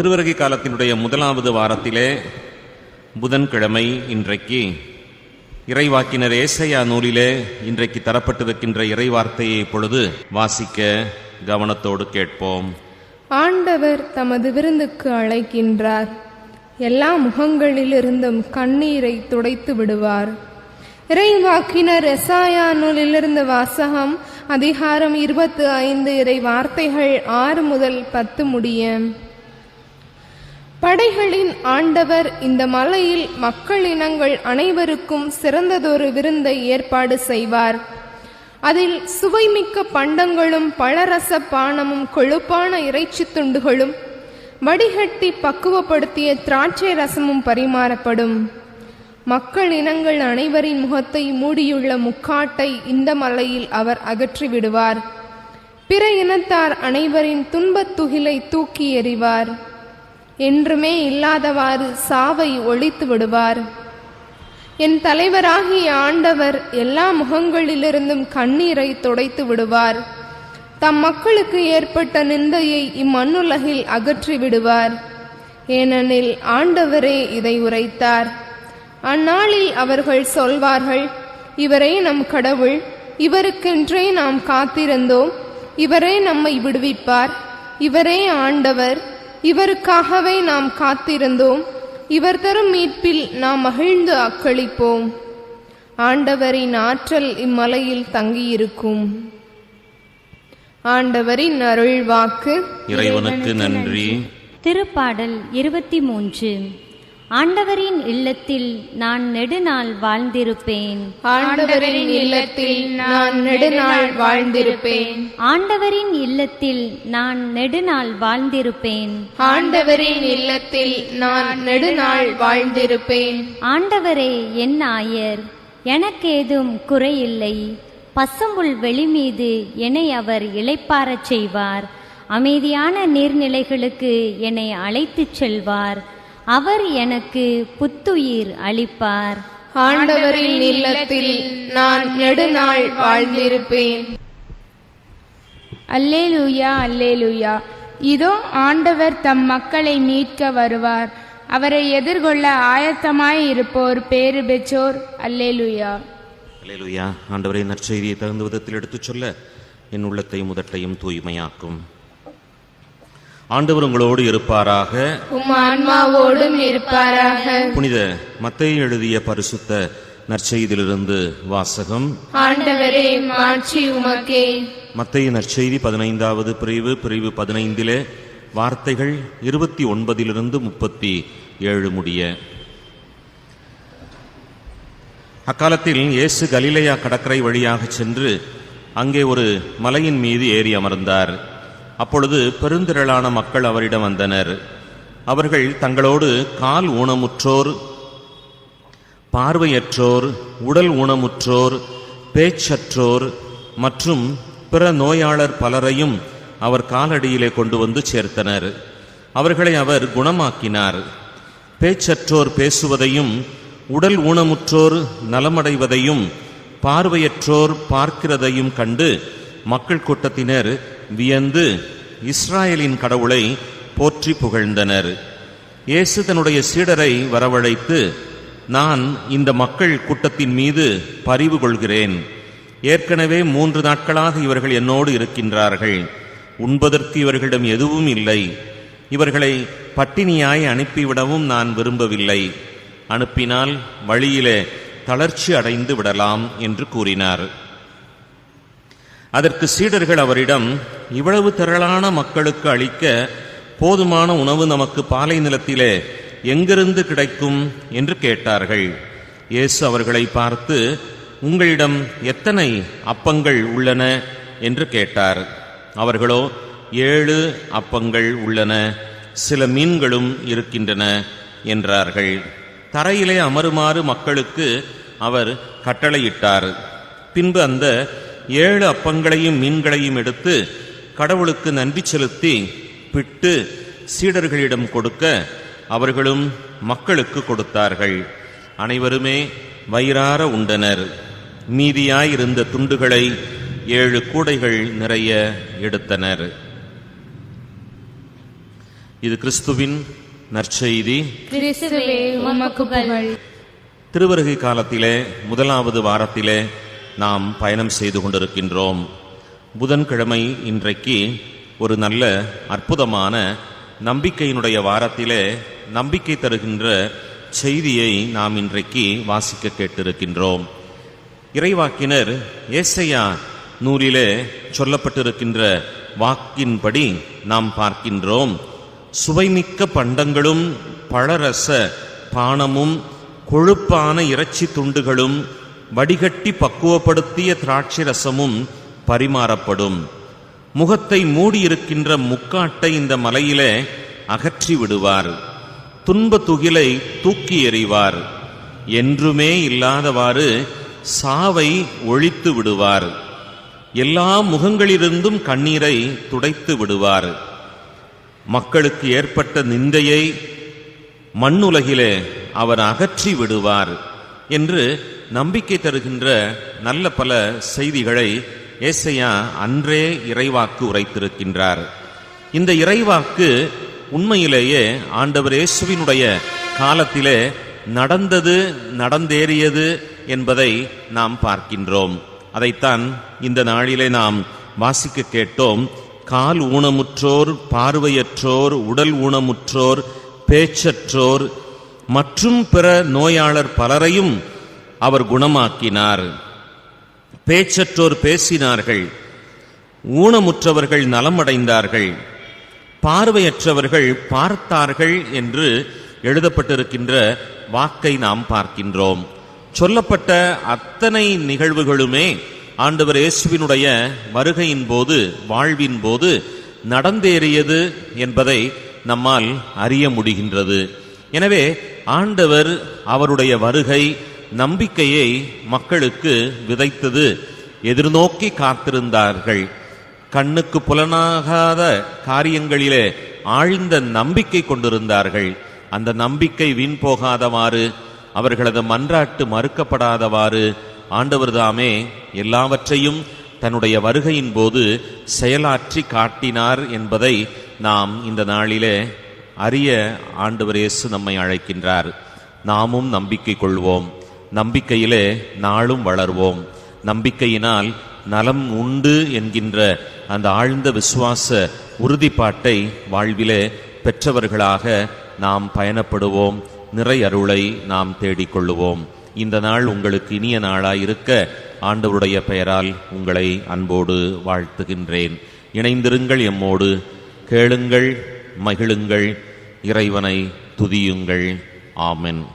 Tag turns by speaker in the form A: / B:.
A: திருவருகை காலத்தினுடைய முதலாவது வாரத்திலே புதன்கிழமை இன்றைக்கு இறைவாக்கினர் ஏசையா நூலிலே இன்றைக்கு தரப்பட்டிருக்கின்ற இறைவார்த்தையை இப்பொழுது வாசிக்க கவனத்தோடு கேட்போம்.
B: ஆண்டவர் தமது விருந்துக்கு அழைக்கின்றார். எல்லா முகங்களிலிருந்தும் கண்ணீரை துடைத்து விடுவார். இறைவாக்கினர் எசாயா நூலிலிருந்து வாசகம் அதிகாரம் இருபத்து ஐந்து இறை வார்த்தைகள் ஆறு முதல் பத்து முடியும் படைகளின் ஆண்டவர் இந்த மலையில் மக்கள் இனங்கள் அனைவருக்கும் சிறந்ததொரு விருந்தை ஏற்பாடு செய்வார். அதில் சுவைமிக்க பண்டங்களும் பழரச பானமும் கொழுப்பான இறைச்சி துண்டுகளும் வடிகட்டி பக்குவப்படுத்திய திராட்சை ரசமும் பரிமாறப்படும். மக்கள் இனங்கள் அனைவரின் முகத்தை மூடியுள்ள முக்காட்டை இந்த மலையில் அவர் அகற்றி விடுவார். பிற இனத்தார் அனைவரின் துன்பத் துகிலை தூக்கி எறிவார். என்றுமே இல்லாதவாறு சாவை ஒழித்து விடுவார். என் தலைவராகிய ஆண்டவர் எல்லா முகங்களிலிருந்தும் கண்ணீரை துடைத்து விடுவார். தம் மக்களுக்கு ஏற்பட்ட நிந்தையை இம்மண்ணுலகில் அகற்றி விடுவார். ஏனெனில் ஆண்டவரே இதை உரைத்தார். அந்நாளில் அவர்கள் சொல்வார்கள் இவரே நம் கடவுள் இவருக்கென்றே நாம் காத்திருந்தோம் இவரே நம்மை விடுவிப்பார் இவரே ஆண்டவர் இவருக்காகவே நாம் காத்திருந்தோம். இவர் தரும் மீட்பில் நாம் மகிழ்ந்து அக்களிப்போம். ஆண்டவரின் ஆற்றல் இம்மலையில் தங்கியிருக்கும். ஆண்டவரின் அருள் வாக்கு
A: இறைவனுக்கு நன்றி.
C: திருப்பாடல் இருபத்தி மூன்று. ஆண்டவரின் இல்லத்தில் நான் நெடுநாள் வாழ்ந்திருப்பேன்.
B: ஆண்டவரின் இல்லத்தில் நான் நெடுநாள் வாழ்ந்திருப்பேன்.
C: ஆண்டவரின் இல்லத்தில் நான் நெடுநாள் வாழ்ந்திருப்பேன்.
B: ஆண்டவரின் இல்லத்தில் நான் நெடுநாள் வாழ்ந்திருப்பேன்.
C: ஆண்டவரே என் ஆயர் எனக்கேதும் குறையில்லை. பசும்புல் வெளிமீது என்னை அவர் இளைப்பாரச் செய்வார். அமைதியான நீர்நிலைகளுக்கு என்னை அழைத்துச் செல்வார். அவர் எனக்கு புத்துயிர் அளிப்பார்.
B: ஆண்டவரின் இல்லத்தில் நான் நெடுநாள் வாழ்ந்திருப்பேன்.
D: அல்லேலூயா அல்லேலூயா. இதோ ஆண்டவர் தம் மக்களை மீட்க வருவார். அவரை எதிர்கொள்ள ஆயத்தமாய் இருப்போர் பேறு பெற்றோர். அல்லேலூயா.
A: அல்லேலூயா. ஆண்டவரை நற்செய்தியை தகுந்த விதத்தில் எடுத்துச் சொல்ல என் உள்ளத்தையும் முதட்டையும் தூய்மையாக்கும். ஆண்டவர் உங்களோடு இருப்பாராக.
B: ஆன்மாவோடும் இருப்பாராக.
A: புனித மத்தேயு எழுதிய பரிசுத்த நற்செய்தியிலிருந்து வாசகம்.
B: ஆண்டவரே மாட்சி உமக்கே.
A: மத்தேயு நற்செய்தி பதினைந்தாவது பிரிவு பிரிவு பதினைந்திலே வார்த்தைகள் இருபத்தி ஒன்பதிலிருந்து முப்பத்தி ஏழு முடிய. அக்காலத்தில் இயேசு கலிலேயா கடற்கரை வழியாக சென்று அங்கே ஒரு மலையின் மீது ஏறி அமர்ந்தார். அப்பொழுது பெருந்திரளான மக்கள் அவரிடம் வந்தனர். அவர்கள் தங்களோடு கால் ஊனமுற்றோர் பார்வையற்றோர் உடல் ஊனமுற்றோர் பேச்சற்றோர் மற்றும் பிற நோயாளர் பலரையும் அவர் காலடியிலே கொண்டு வந்து சேர்த்தனர். அவர்களை அவர் குணமாக்கினார். பேச்சற்றோர் பேசுவதையும் உடல் ஊனமுற்றோர் நலமடைவதையும் பார்வையற்றோர் பார்க்கிறதையும் கண்டு மக்கள் கூட்டத்தினர் வியந்து இஸ்ராயலின் கடவுளை போற்றி புகழ்ந்தனர். இயேசு தன்னுடைய சீடரை வரவழைத்து நான் இந்த மக்கள் கூட்டத்தின் மீது பரிவு கொள்கிறேன். ஏற்கனவே மூன்று நாட்களாக இவர்கள் என்னோடு இருக்கின்றார்கள். உண்பதற்கு இவர்களிடம் எதுவும் இல்லை. இவர்களை பட்டினியாய் அனுப்பிவிடவும் நான் விரும்பவில்லை. அனுப்பினால் வழியிலே தளர்ச்சி அடைந்து விடலாம் என்று கூறினார். அதற்கு சீடர்கள் அவரிடம் இவ்வளவு திரளான மக்களுக்கு அளிக்க போதுமான உணவு நமக்கு பாலை நிலத்திலே எங்கிருந்து கிடைக்கும் என்று கேட்டார்கள். இயேசு அவர்களை பார்த்து உங்களிடம் எத்தனை அப்பங்கள் உள்ளன? என்று கேட்டார். அவர்களோ ஏழு அப்பங்கள் உள்ளன. சில மீன்களும் இருக்கின்றன என்றார்கள். தரையிலே அமருமாறு மக்களுக்கு அவர் கட்டளையிட்டார். பின்பு அந்த ஏழு அப்பங்களையும் மீன்களையும் எடுத்து கடவுளுக்கு நன்றி செலுத்தி பிட்டு சீடர்களிடம் கொடுக்க அவர்களும் மக்களுக்கு கொடுத்தார்கள். அனைவருமே வயிறார உண்டனர். மீதியாயிருந்த துண்டுகளை ஏழு கூடைகள் நிறைய எடுத்தனர். இது கிறிஸ்துவின் நற்செய்தி. திருவருகை காலத்திலே முதலாவது வாரத்திலே நாம் பயணம் செய்து கொண்டிருக்கின்றோம். புதன்கிழமை இன்றைக்கு ஒரு நல்ல அற்புதமான நம்பிக்கையினுடைய வாரத்திலே நம்பிக்கை தருகின்ற செய்தியை நாம் இன்றைக்கு வாசிக்க கேட்டிருக்கின்றோம். இறைவாக்கினர் ஏசையா நூலிலே சொல்லப்பட்டிருக்கின்ற வாக்கின்படி நாம் பார்க்கின்றோம். சுவைமிக்க பண்டங்களும் பழரச பானமும் கொழுப்பான இறைச்சி துண்டுகளும் வடிகட்டி பக்குவப்படுத்திய திராட்சை ரசமும் பரிமாறப்படும். முகத்தை மூடியிருக்கின்ற முக்காட்டை இந்த மலையிலே அகற்றி விடுவார். துன்ப துகிலை தூக்கி எறிவார். என்றுமே இல்லாதவாறு சாவை ஒழித்து விடுவார். எல்லா முகங்களிலிருந்தும் கண்ணீரை துடைத்து விடுவார். மக்களுக்கு ஏற்பட்ட நிந்தையை மண்ணுலகிலே அவர் அகற்றி விடுவார் என்று நம்பிக்கை தருகின்ற நல்ல பல செய்திகளை ஏசையா அன்றே இறைவாக்கு உரைத்திருக்கின்றார். இந்த இறைவாக்கு உண்மையிலேயே ஆண்டவர் இயேசுவினுடைய காலத்திலே நடந்தது நடந்தேறியது என்பதை நாம் பார்க்கின்றோம். அதைத்தான் இந்த நாளிலே நாம் வாசிக்க கேட்டோம். கால் ஊனமுற்றோர் பார்வையற்றோர் உடல் ஊனமுற்றோர் பேச்சற்றோர் மற்றும் பிற நோயாளர் பலரையும் அவர் குணமாக்கினார். பேச்சற்றோர் பேசினார்கள். ஊனமுற்றவர்கள் நலமடைந்தார்கள். பார்வையற்றவர்கள் பார்த்தார்கள் என்று எழுதப்பட்டிருக்கின்ற வாக்கை நாம் பார்க்கின்றோம். சொல்லப்பட்ட அத்தனை நிகழ்வுகளுமே ஆண்டவர் இயேசுவினுடைய வருகையின் போது வாழ்வின் போது நடந்தேறியது என்பதை நம்மால் அறிய முடிகின்றது. எனவே ஆண்டவர் அவருடைய வருகை நம்பிக்கையை மக்களுக்கு விதைத்தது. எதிர்நோக்கி காத்திருந்தார்கள். கண்ணுக்கு புலனாகாத காரியங்களிலே ஆழ்ந்த நம்பிக்கை கொண்டிருந்தார்கள். அந்த நம்பிக்கை வீண் போகாதவாறு அவர்களது மன்றாட்டு மறுக்கப்படாதவாறு ஆண்டவர் தாமே எல்லாவற்றையும் தன்னுடைய வருகையின் போது செயலாற்றி காட்டினார் என்பதை நாம் இந்த நாளிலே அறிய ஆண்டவர் இயேசு நம்மை அழைக்கின்றார். நாமும் நம்பிக்கை கொள்வோம். நம்பிக்கையிலே நாளும் வளர்வோம். நம்பிக்கையினால் நலம் உண்டு என்கின்ற அந்த ஆழ்ந்த விசுவாச உறுதிப்பாட்டை வாழ்விலே பெற்றவர்களாக நாம் பயணப்படுவோம். நிறை அருளை நாம் தேடிக்கொள்ளுவோம். இந்த நாள் உங்களுக்கு இனிய நாளாய் இருக்க ஆண்டவருடைய பெயரால் உங்களை அன்போடு வாழ்த்துகின்றேன். இணைந்திருங்கள் எம்மோடு கேளுங்கள் மகிழுங்கள் இறைவனை துதியுங்கள். ஆமென்.